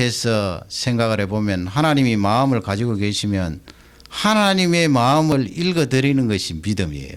해서 생각을 해보면 하나님이 마음을 가지고 계시면 하나님의 마음을 읽어드리는 것이 믿음이에요.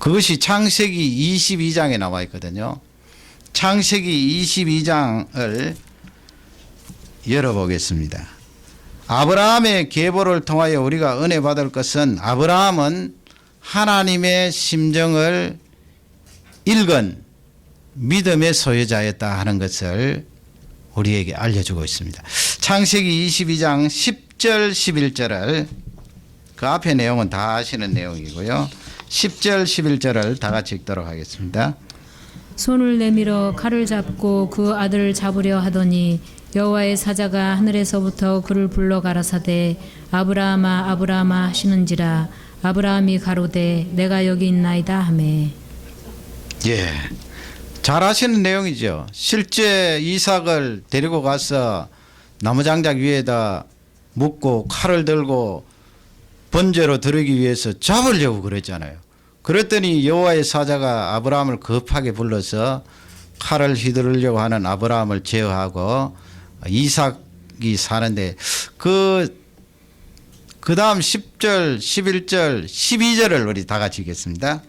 그것이 창세기 22장에 나와 있거든요. 창세기 22장을 열어보겠습니다. 아브라함의 계보를 통하여 우리가 은혜 받을 것은 아브라함은 하나님의 심정을 읽은 믿음의 소유자였다 하는 것을 우리에게 알려주고 있습니다. 창세기 22장 10절 11절을 그 앞에 내용은 다 아시는 내용이고요. 10절 11절을 다 같이 읽도록 하겠습니다. 손을 내밀어 칼을 잡고 그 아들을 잡으려 하더니 여호와의 사자가 하늘에서부터 그를 불러 가라사대 아브라함아 아브라함아 하시는지라 아브라함이 가로되 내가 여기 있나이다 하매 예. 잘 아시는 내용이죠. 실제 이삭을 데리고 가서 나무장작 위에다 묶고 칼을 들고 번제로 드리기 위해서 잡으려고 그랬잖아요. 그랬더니 여호와의 사자가 아브라함을 급하게 불러서 칼을 휘두르려고 하는 아브라함을 제어하고 이삭이 사는데 그 그 다음 10절, 11절, 12절을 우리 다 같이 읽겠습니다.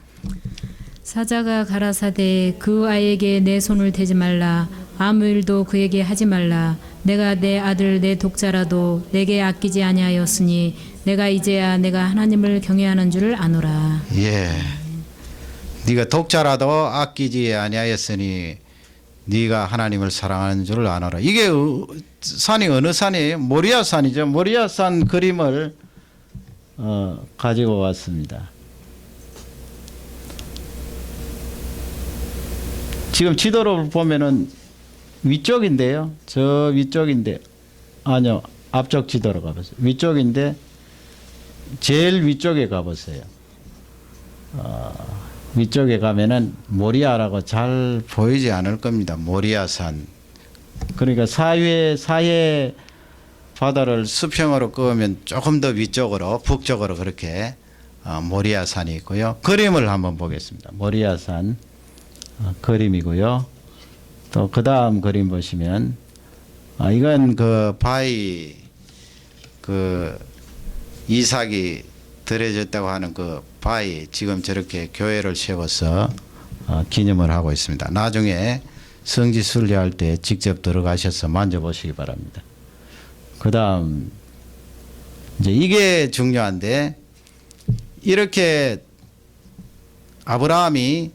사자가 가라사대 그 아이에게 내 손을 대지 말라 아무 일도 그에게 하지 말라 내가 내 아들 내 독자라도 내게 아끼지 아니하였으니 내가 이제야 내가 하나님을 경외하는 줄을 아노라 예. 네가 독자라도 아끼지 아니하였으니 네가 하나님을 사랑하는 줄을 아노라. 이게 어- 산이 어느 산이에요? 모리아 산이죠. 모리아 산 그림을 어, 가지고 왔습니다. 지금 지도를 보면은 위쪽인데요. 저 위쪽인데 아니요 앞쪽 지도로 가보세요. 위쪽인데 제일 위쪽에 가보세요. 위쪽에 가면은 모리아라고 잘 보이지 않을 겁니다. 모리아산. 그러니까 사회 사해 바다를 수평으로 끄면 조금 더 위쪽으로 북쪽으로 그렇게 어, 모리아산이 있고요. 그림을 한번 보겠습니다. 모리아산 어, 그림이고요. 또 그 다음 그림 보시면 아, 이건 그 바위 그 이삭이 들여졌다고 하는 그 바위 지금 저렇게 교회를 세워서 어, 기념을 하고 있습니다. 나중에 성지 순례할 때 직접 들어가셔서 만져보시기 바랍니다. 그 다음 이제 이게 중요한데 이렇게 아브라함이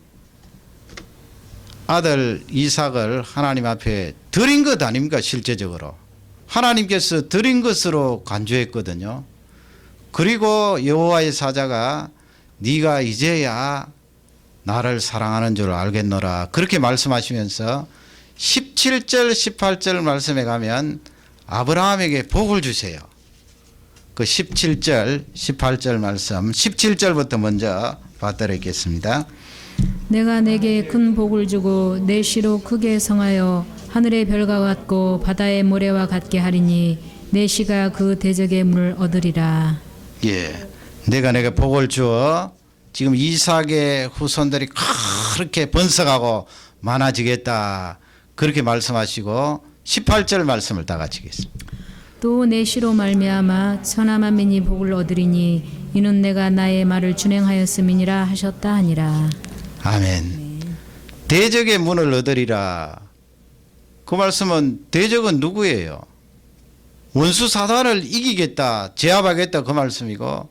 아들 이삭을 하나님 앞에 드린 것 아닙니까 실제적으로 하나님께서 드린 것으로 간주했거든요. 그리고 여호와의 사자가 네가 이제야 나를 사랑하는 줄 알겠노라 그렇게 말씀하시면서 17절 18절 말씀에 가면 아브라함에게 복을 주세요. 그 17절 18절 말씀 17절부터 먼저 받들겠습니다. 내가 내게 큰 복을 주고 내 시로 크게 성하여 하늘의 별과 같고 바다의 모래와 같게 하리니 내 시가 그 대적의 문을 얻으리라 예. 내가 내게 복을 주어 지금 이삭의 후손들이 그렇게 번성하고 많아지겠다. 그렇게 말씀하시고 18절 말씀을 다 같이 읽겠습니다. 또 내 시로 말미암아 천하 만민이 복을 얻으리니 이는 내가 나의 말을 준행하였음이니라 하셨다 하니라 아멘. 대적의 문을 얻으리라. 그 말씀은 대적은 누구예요? 원수 사단을 이기겠다, 제압하겠다 그 말씀이고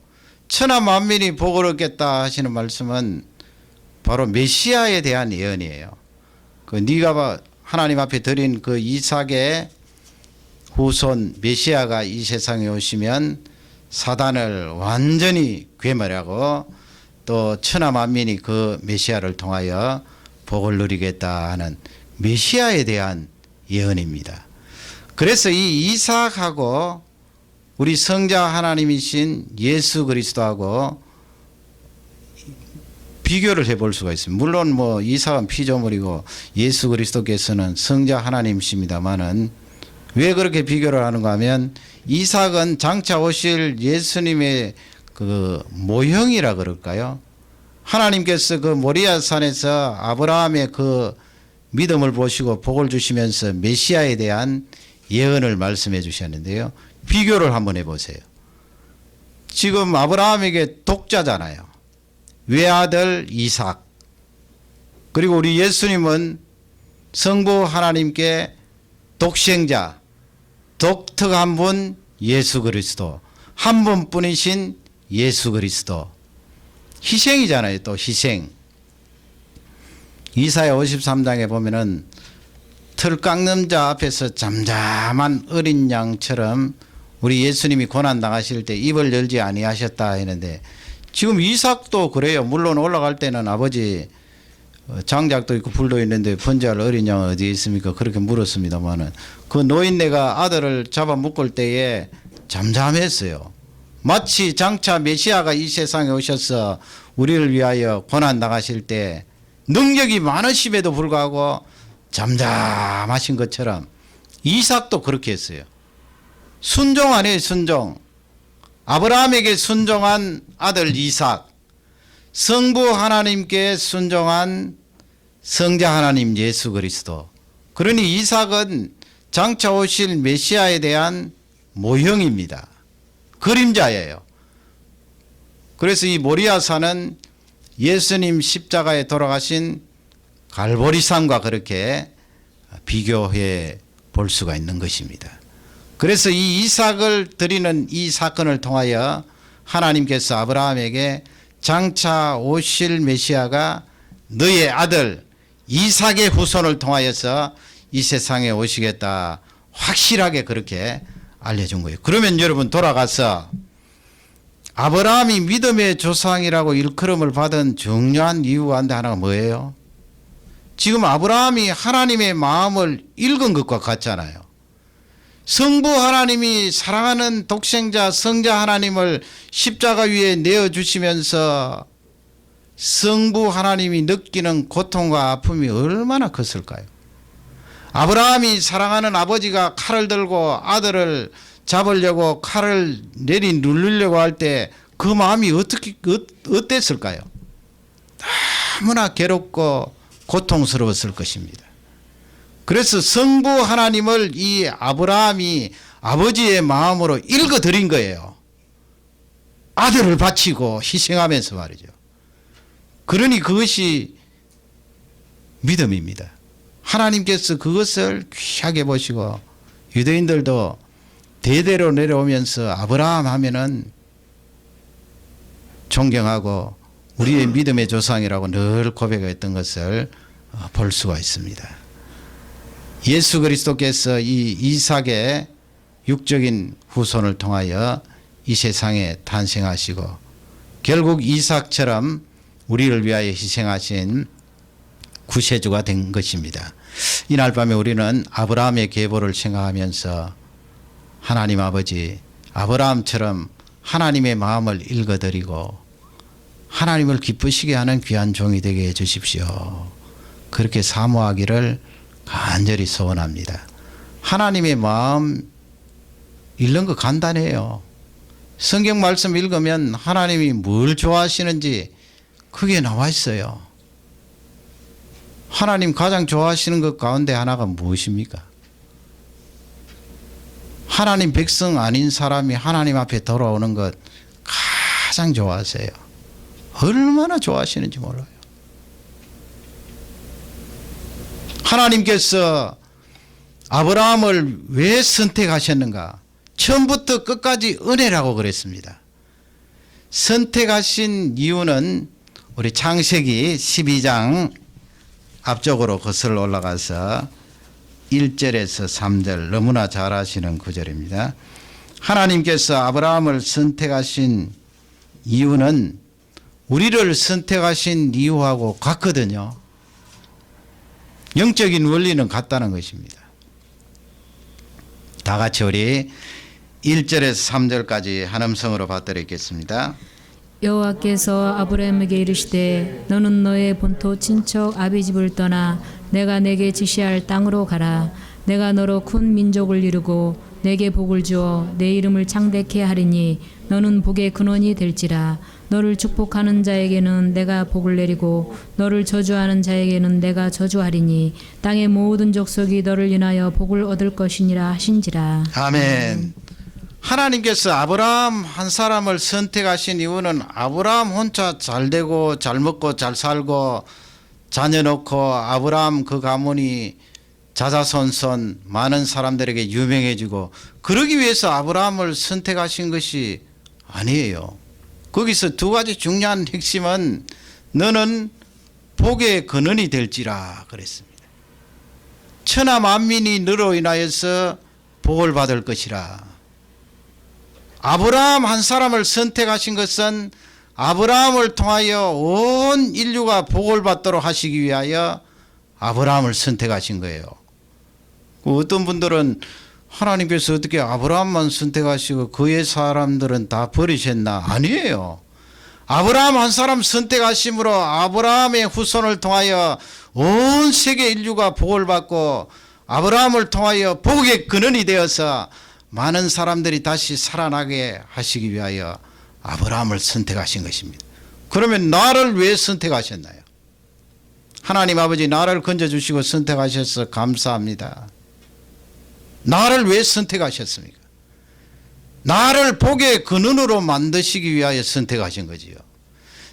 천하 만민이 복을 얻겠다 하시는 말씀은 바로 메시아에 대한 예언이에요. 그 네가 봐- 하나님 앞에 드린 그 이삭의 후손 메시아가 이 세상에 오시면 사단을 완전히 괴멸하고 또 천하 만민이 그 메시아를 통하여 복을 누리겠다 하는 메시아에 대한 예언입니다. 그래서 이 이삭하고 우리 성자 하나님이신 예수 그리스도하고 비교를 해볼 수가 있습니다. 물론 뭐 이삭은 피조물이고 예수 그리스도께서는 성자 하나님이십니다만은 왜 그렇게 비교를 하는가 하면 이삭은 장차 오실 예수님의 그 모형이라 그럴까요? 하나님께서 그 모리아 산에서 아브라함의 그 믿음을 보시고 복을 주시면서 메시아에 대한 예언을 말씀해 주셨는데요. 비교를 한번 해보세요. 지금 아브라함에게 독자잖아요. 외아들 이삭. 그리고 우리 예수님은 성부 하나님께 독생자, 독특한 분 예수 그리스도, 한 분뿐이신 예수 그리스도. 희생이잖아요, 또 희생. 이사야 53장에 보면은 틀 깎는 자 앞에서 잠잠한 어린 양처럼 우리 예수님이 고난 당하실 때 입을 열지 아니하셨다 했는데 지금 이삭도 그래요. 물론 올라갈 때는 아버지 어, 장작도 있고 불도 있는데 번제할 어린 양은 어디에 있습니까? 그렇게 물었습니다만은 그 노인네가 아들을 잡아 묶을 때에 잠잠했어요. 마치 장차 메시아가 이 세상에 오셔서 우리를 위하여 고난 당하실 때 능력이 많으심에도 불구하고 잠잠하신 것처럼 이삭도 그렇게 했어요. 순종 아니에요, 순종. 아브라함에게 순종한 아들 이삭, 성부 하나님께 순종한 성자 하나님 예수 그리스도. 그러니 이삭은 장차 오실 메시아에 대한 모형입니다. 그림자예요. 그래서 이 모리아산은 예수님 십자가에 돌아가신 갈보리산과 그렇게 비교해 볼 수가 있는 것입니다. 그래서 이 이삭을 드리는 이 사건을 통하여 하나님께서 아브라함에게 장차 오실 메시아가 너의 아들 이삭의 후손을 통하여서 이 세상에 오시겠다 확실하게 그렇게 알려준 거예요. 그러면 여러분 돌아가서 아브라함이 믿음의 조상이라고 일컬음을 받은 중요한 이유 가운데 하나가 뭐예요? 지금 아브라함이 하나님의 마음을 읽은 것과 같잖아요. 성부 하나님이 사랑하는 독생자 성자 하나님을 십자가 위에 내어 주시면서 성부 하나님이 느끼는 고통과 아픔이 얼마나 컸을까요? 아브라함이 사랑하는 아버지가 칼을 들고 아들을 잡으려고 칼을 내리 누르려고 할 때 그 마음이 어떻게 어- 어땠을까요? 너무나 괴롭고 고통스러웠을 것입니다. 그래서 성부 하나님을 이 아브라함이 아버지의 마음으로 읽어 드린 거예요. 아들을 바치고 희생하면서 말이죠. 그러니 그것이 믿음입니다. 하나님께서 그것을 귀하게 보시고 유대인들도 대대로 내려오면서 아브라함 하면은 존경하고 우리의 믿음의 조상이라고 늘 고백했던 것을 어, 볼 수가 있습니다. 예수 그리스도께서 이 이삭의 육적인 후손을 통하여 이 세상에 탄생하시고 결국 이삭처럼 우리를 위하여 희생하신 구세주가 된 것입니다. 이날 밤에 우리는 아브라함의 계보를 생각하면서 하나님 아버지 아브라함처럼 하나님의 마음을 읽어드리고 하나님을 기쁘시게 하는 귀한 종이 되게 해 주십시오. 그렇게 사모하기를 간절히 소원합니다. 하나님의 마음 읽는 거 간단해요. 성경 말씀 읽으면 하나님이 뭘 좋아하시는지 그게 나와 있어요. 하나님 가장 좋아하시는 것 가운데 하나가 무엇입니까? 하나님 백성 아닌 사람이 하나님 앞에 돌아오는 것 가장 좋아하세요. 얼마나 좋아하시는지 몰라요. 하나님께서 아브라함을 왜 선택하셨는가? 처음부터 끝까지 은혜라고 그랬습니다. 선택하신 이유는 우리 창세기 12장 앞쪽으로 거슬러 올라가서 1절에서 3절 너무나 잘 아시는 구절입니다. 하나님께서 아브라함을 선택하신 이유는 우리를 선택하신 이유하고 같거든요. 영적인 원리는 같다는 것입니다. 다 같이 우리 1절에서 3절까지 한음성으로 받들겠습니다. 여호와께서 아브라함에게 이르시되 너는 너의 본토 친척 아비 집을 떠나 내가 내게 지시할 땅으로 가라. 내가 너로 큰 민족을 이루고 내게 복을 주어 내 이름을 창대케 하리니 너는 복의 근원이 될지라. 너를 축복하는 자에게는 내가 복을 내리고 너를 저주하는 자에게는 내가 저주하리니 땅의 모든 족속이 너를 인하여 복을 얻을 것이니라 하신지라. 아멘. 하나님께서 아브라함 한 사람을 선택하신 이유는 아브라함 혼자 잘 되고 잘 먹고 잘 살고 자녀 놓고 아브라함 그 가문이 자자손손 많은 사람들에게 유명해지고 그러기 위해서 아브라함을 선택하신 것이 아니에요. 거기서 두 가지 중요한 핵심은 너는 복의 근원이 될지라 그랬습니다. 천하 만민이 너로 인하여서 복을 받을 것이라. 아브라함 한 사람을 선택하신 것은 아브라함을 통하여 온 인류가 복을 받도록 하시기 위하여 아브라함을 선택하신 거예요. 그 어떤 분들은 하나님께서 어떻게 아브라함만 선택하시고 그의 사람들은 다 버리셨나? 아니에요. 아브라함 한 사람 선택하심으로 아브라함의 후손을 통하여 온 세계 인류가 복을 받고 아브라함을 통하여 복의 근원이 되어서 많은 사람들이 다시 살아나게 하시기 위하여 아브라함을 선택하신 것입니다. 그러면 나를 왜 선택하셨나요? 하나님 아버지 나를 건져 주시고 선택하셔서 감사합니다. 나를 왜 선택하셨습니까? 나를 복의 근원으로 만드시기 위하여 선택하신 거지요.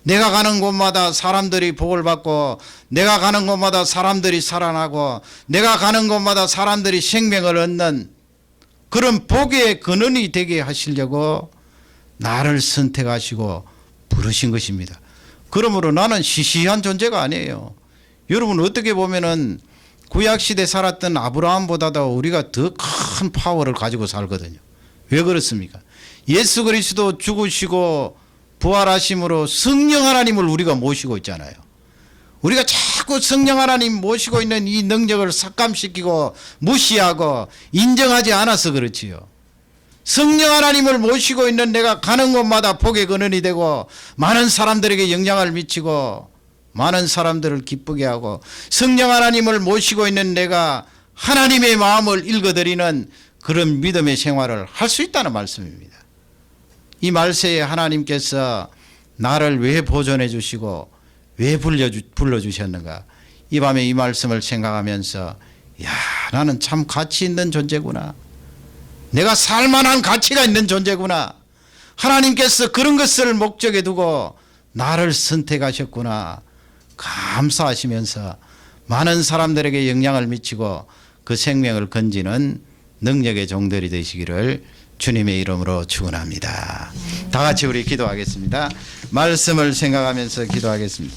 내가 가는 곳마다 사람들이 복을 받고 내가 가는 곳마다 사람들이 살아나고 내가 가는 곳마다 사람들이 생명을 얻는 그런 복의 근원이 되게 하시려고 나를 선택하시고 부르신 것입니다. 그러므로 나는 시시한 존재가 아니에요. 여러분 어떻게 보면은 구약 시대 살았던 아브라함보다도 우리가 더 큰 파워를 가지고 살거든요. 왜 그렇습니까? 예수 그리스도 죽으시고 부활하심으로 성령 하나님을 우리가 모시고 있잖아요. 우리가 자꾸 성령 하나님 모시고 있는 이 능력을 삭감시키고 무시하고 인정하지 않아서 그렇지요. 성령 하나님을 모시고 있는 내가 가는 곳마다 복의 근원이 되고 많은 사람들에게 영향을 미치고 많은 사람들을 기쁘게 하고 성령 하나님을 모시고 있는 내가 하나님의 마음을 읽어드리는 그런 믿음의 생활을 할 수 있다는 말씀입니다. 이 말세에 하나님께서 나를 왜 보존해 주시고 왜 불러주, 불러주셨는가 이 밤에 이 말씀을 생각하면서 야 나는 참 가치 있는 존재구나 내가 살만한 가치가 있는 존재구나 하나님께서 그런 것을 목적에 두고 나를 선택하셨구나 감사하시면서 많은 사람들에게 영향을 미치고 그 생명을 건지는 능력의 종들이 되시기를 주님의 이름으로 축원합니다. 다 같이 우리 기도하겠습니다. 말씀을 생각하면서 기도하겠습니다.